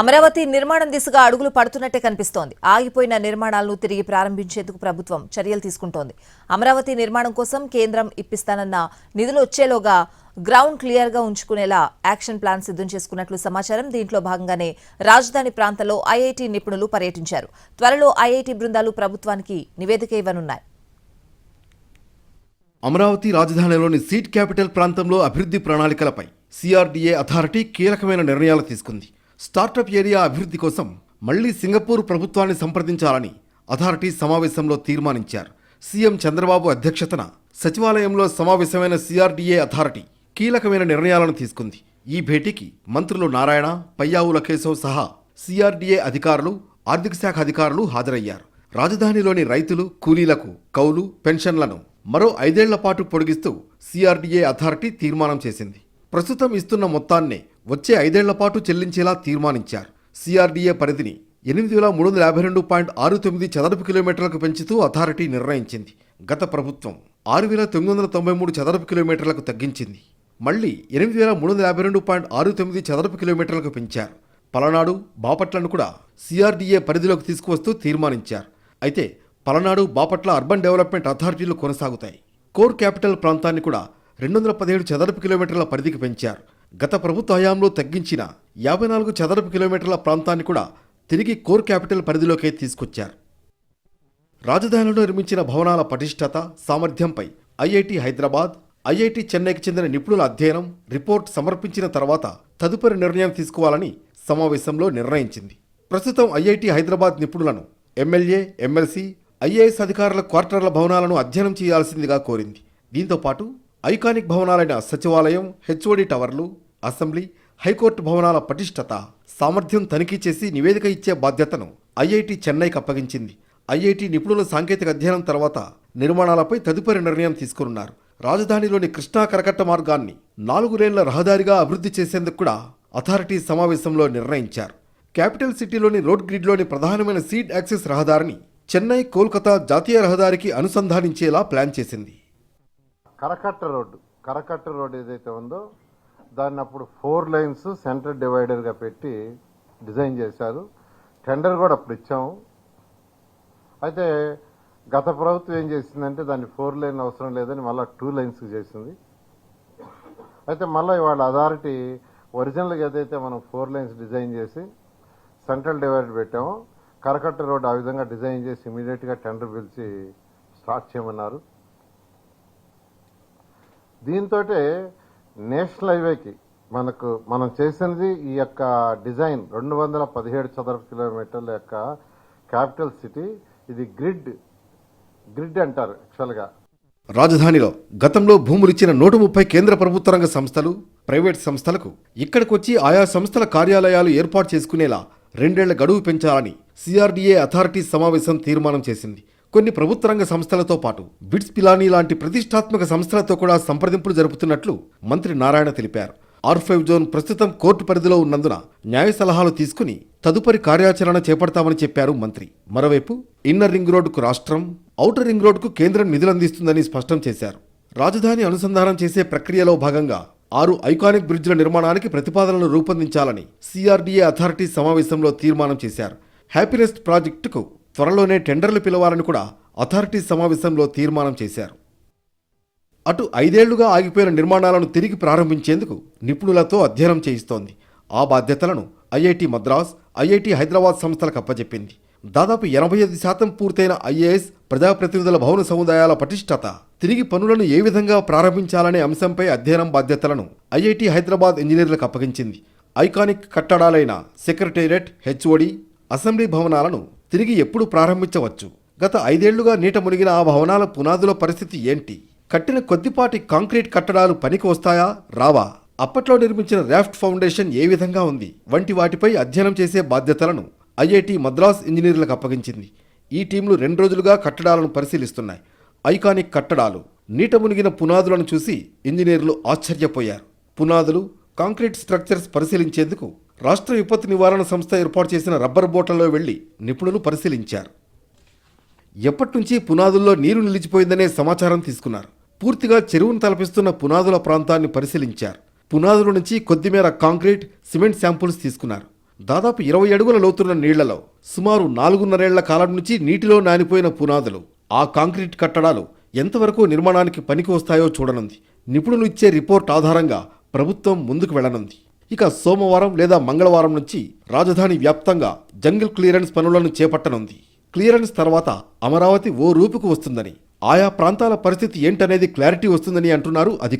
అమరావతి నిర్మాణం దిశగా అడుగులు పడుతున్నట్టే కనిపిస్తోంది. ఆగిపోయిన నిర్మాణాలను తిరిగి ప్రారంభించేందుకు ప్రభుత్వం చర్యలు తీసుకుంటోంది. అమరావతి నిర్మాణం కోసం కేంద్రం ఇప్పిస్తానన్న నిధులు వచ్చేలోగా గ్రౌండ్ క్లియర్గా ఉంచుకునేలా యాక్షన్ ప్లాన్ సిద్ధం చేసుకున్నట్లు సమాచారం దీంట్లో భాగంగానే రాజధాని ప్రాంతంలో ఐఐటి నిపుణులు పర్యటించారు. త్వరలో ఐఐటి బృందాలు ప్రభుత్వానికి నివేదిక ఇవ్వనున్నాయి. అమరావతి రాజధానిలోని సీట్ క్యాపిటల్ ప్రాంతంలో అభివృద్ధి ప్రణాళికలపై సిఆర్డీఏ అథారిటీ కీలకమైన నిర్ణయాలు తీసుకుంది. స్టార్టప్ ఏరియా అభివృద్ధి కోసం మళ్ళీ సింగపూర్ ప్రభుత్వాన్ని సంప్రదించాలని అథారిటీ సమావేశంలో తీర్మానించారు. సీఎం చంద్రబాబు అధ్యక్షతన సచివాలయంలో సమావేశమైన సిఆర్డీఏ అథారిటీ కీలకమైన నిర్ణయాలను తీసుకుంది. ఈ భేటీకి మంత్రులు నారాయణ పయ్యావుల కేశవ్ సహా సిఆర్డీఏ అధికారులు ఆర్థిక శాఖ అధికారులు హాజరయ్యారు. రాజధానిలోని రైతులు కూలీలకు కౌలు పెన్షన్లను మరో ఐదేళ్ళ పాటు పొడిగిస్తూ సిఆర్డీఏ అథారిటీ తీర్మానం చేసింది. ప్రస్తుతం ఇస్తున్న మొత్తాన్నే వచ్చే ఐదేళ్ళ పాటు చెల్లించేలా తీర్మానించారు. సిఆర్డీఏ పరిధిని ఎనిమిది వేల మూడు వందల యాభై రెండు పాయింట్ ఆరు తొమ్మిది చదరపు కిలోమీటర్లకు పెంచుతూ అథారిటీ నిర్ణయించింది. గత ప్రభుత్వం ఆరు వేల తొమ్మిది వందల తొంభై మూడు చదరపు కిలోమీటర్లకు తగ్గించింది. మళ్ళీ ఎనిమిది వేల మూడు వందల యాభై రెండు పాయింట్ ఆరు తొమ్మిది చదరపు కిలోమీటర్లకు పెంచారు. పలనాడు బాపట్లను కూడా సిఆర్డీఏ పరిధిలోకి తీసుకువస్తూ తీర్మానించారు. అయితే పలనాడు బాపట్ల అర్బన్ డెవలప్మెంట్ అథారిటీలు కొనసాగుతాయి. కోర్ క్యాపిటల్ ప్రాంతాన్ని కూడా రెండు వందల పదిహేడు చదరపు కిలోమీటర్ల పరిధికి పెంచారు. గత ప్రభుత్వ హయాంలో తగ్గించిన యాభై నాలుగు చదరపు కిలోమీటర్ల ప్రాంతాన్ని కూడా తిరిగి కోర్ క్యాపిటల్ పరిధిలోకే తీసుకొచ్చారు. రాజధానిలో నిర్మించిన భవనాల పటిష్టత సామర్థ్యంపై ఐఐటి హైదరాబాద్ ఐఐటి చెన్నైకి చెందిన నిపుణుల అధ్యయనం రిపోర్ట్ సమర్పించిన తర్వాత తదుపరి నిర్ణయం తీసుకోవాలని సమావేశంలో నిర్ణయించింది. ప్రస్తుతం ఐఐటి హైదరాబాద్ నిపుణులను ఎమ్మెల్యే ఎమ్మెల్సీ ఐఏఎస్ అధికారుల క్వార్టర్ల భవనాలను అధ్యయనం చేయాల్సిందిగా కోరింది. దీంతో పాటు ఐకానిక్ భవనాలైన సచివాలయం హెచ్ఓడి టవర్లు అసెంబ్లీ హైకోర్టు భవనాల పటిష్టత సామర్థ్యం తనిఖీ చేసి నివేదిక ఇచ్చే బాధ్యతను ఐఐటి చెన్నైకి అప్పగించింది. ఐఐటి నిపుణుల సాంకేతిక అధ్యయనం తర్వాత నిర్మాణాలపై తదుపరి నిర్ణయం తీసుకున్నారు. రాజధానిలోని కృష్ణా కరకట్ట మార్గాన్ని నాలుగు లేన్ల రహదారిగా అభివృద్ధి చేసేందుకు కూడా అథారిటీ సమావేశంలో నిర్ణయించారు. క్యాపిటల్ సిటీలోని రోడ్ గ్రిడ్లోని ప్రధానమైన సీడ్ యాక్సెస్ రహదారిని చెన్నై కోల్కతా జాతీయ రహదారికి అనుసంధానించేలా ప్లాన్ చేసింది. కరకట్ట రోడ్డు. కరకట్ట రోడ్డు ఏదైతే ఉందో దాన్ని అప్పుడు ఫోర్ లైన్స్ సెంటర్ డివైడర్గా పెట్టి డిజైన్ చేశారు. టెండర్ కూడా అప్పుడు ఇచ్చాము. అయితే గత ప్రభుత్వం ఏం చేసిందంటే దాన్ని ఫోర్ లైన్ అవసరం లేదని మళ్ళీ టూ లైన్స్ చేసింది. అయితే మళ్ళీ వాళ్ళ అథారిటీ ఒరిజినల్గా ఏదైతే మనం ఫోర్ లైన్స్ డిజైన్ చేసి సెంట్రల్ డివైడర్ పెట్టామో కరకట్ట రోడ్ ఆ విధంగా డిజైన్ చేసి ఇమీడియట్గా టెండర్ పిలిచి స్టార్ట్ చేయమన్నారు. దీంతో నేషనల్ హైవేకి మనకు మనం చేసినది ఈ యొక్క డిజైన్ రెండు వందల పదిహేడు చదరపు కిలోమీటర్ల యొక్క క్యాపిటల్ సిటీ. ఇది గ్రిడ్ గ్రిడ్ అంటారు యాక్చువల్గా. రాజధానిలో గతంలో భూములిచ్చిన నూట ముప్పై కేంద్ర ప్రభుత్వ రంగ సంస్థలు ప్రైవేట్ సంస్థలకు ఇక్కడికొచ్చి ఆయా సంస్థల కార్యాలయాలు ఏర్పాటు చేసుకునేలా రెండేళ్ళ గడువు పెంచాలని సిఆర్డీఏ అథారిటీ సమావేశం తీర్మానం చేసింది. కొన్ని ప్రభుత్వ రంగ సంస్థలతో పాటు బిట్స్ పిలానీ లాంటి ప్రతిష్టాత్మక సంస్థలతో కూడా సంప్రదింపులు జరుపుతున్నట్లు మంత్రి నారాయణ తెలిపారు. ఆర్ ఫైవ్ జోన్ ప్రస్తుతం కోర్టు పరిధిలో ఉన్నందున న్యాయ సలహాలు తీసుకుని తదుపరి కార్యాచరణ చేపడతామని చెప్పారు మంత్రి. మరోవైపు ఇన్నర్ రింగ్ రోడ్డుకు రాష్ట్రం ఔటర్ రింగ్ రోడ్డుకు కేంద్రం నిధులందిస్తుందని స్పష్టం చేశారు. రాజధాని అనుసంధానం చేసే ప్రక్రియలో భాగంగా ఆరు ఐకానిక్ బ్రిడ్జ్ల నిర్మాణానికి ప్రతిపాదనలు రూపొందించాలని సిఆర్డీఏ అథారిటీ సమావేశంలో తీర్మానం చేశారు. హ్యాపీనెస్ట్ ప్రాజెక్టుకు త్వరలోనే టెండర్లు పిలవాలని కూడా అథారిటీ సమావేశంలో తీర్మానం చేశారు. అటు ఐదేళ్ళుగా ఆగిపోయిన నిర్మాణాలను తిరిగి ప్రారంభించేందుకు నిపుణులతో అధ్యయనం చేయిస్తోంది. ఆ బాధ్యతలను ఐఐటి మద్రాస్ ఐఐటి హైదరాబాద్ సంస్థలకు అప్పచెప్పింది దాదాపు ఎనభై ఐదు శాతం పూర్తయిన ఐఏఎస్ ప్రజాప్రతినిధుల భవన సముదాయాల పటిష్టత తిరిగి పనులను ఏ విధంగా ప్రారంభించాలనే అంశంపై అధ్యయనం బాధ్యతలను ఐఐటి హైదరాబాద్ ఇంజనీర్లకు అప్పగించింది. ఐకానిక్ కట్టడాలైన సెక్రటేరియట్ హెచ్ఓడి అసెంబ్లీ భవనాలను తిరిగి ఎప్పుడు ప్రారంభించవచ్చు? గత ఐదేళ్ళుగా నీట మునిగిన ఆ భవనాల పునాదుల పరిస్థితి ఏంటి? కట్టిన కొద్దిపాటి కాంక్రీట్ కట్టడాలు పనికి వస్తాయా? రావా? అప్పట్లో నిర్మించిన రాఫ్ట్ ఫౌండేషన్ ఏ విధంగా ఉంది? వంటి వాటిపై అధ్యయనం చేసే బాధ్యతలను ఐఐటి మద్రాస్ ఇంజనీర్లకు అప్పగించింది. ఈ టీంలు రెండు రోజులుగా కట్టడాలను పరిశీలిస్తున్నాయి. ఐకానిక్ కట్టడాలు నీట మునిగిన పునాదులను చూసి ఇంజనీర్లు ఆశ్చర్యపోయారు. పునాదులు కాంక్రీట్ స్ట్రక్చర్స్ పరిశీలించేందుకు రాష్ట్ర విపత్తు నివారణ సంస్థ ఏర్పాటు చేసిన రబ్బర్ బోట్లలో వెళ్ళి నిపుణులు పరిశీలించారు. ఎప్పటినుంచి పునాదుల్లో నీరు నిలిచిపోయిందనే సమాచారం తీసుకున్నారు. పూర్తిగా చెరువును తలపిస్తున్న పునాదుల ప్రాంతాన్ని పరిశీలించారు. పునాదుల నుంచి కొద్దిమేర కాంక్రీట్ సిమెంట్ శాంపుల్స్ తీసుకున్నారు. దాదాపు ఇరవై అడుగుల లోతున్న నీళ్ళలో సుమారు నాలుగున్నరేళ్ళ కాలం నుంచి నీటిలో నానిపోయిన పునాదులు ఆ కాంక్రీట్ కట్టడాలు ఎంతవరకు నిర్మాణానికి పనికి వస్తాయో చూడనుంది. నిపుణులు ఇచ్చే రిపోర్ట్ ఆధారంగా ప్రభుత్వం ముందుకు వెళ్ళనుంది ఇక సోమవారం లేదా మంగళవారం నుంచి రాజధాని వ్యాప్తంగా జంగిల్ క్లియరెన్స్ పనులను చేపట్టనుంది. క్లియరెన్స్ తర్వాత అమరావతి ఓ రూపుకు వస్తుందని ఆయా ప్రాంతాల పరిస్థితి ఏంటనేది క్లారిటీ వస్తుందని అంటున్నారు అధికారులు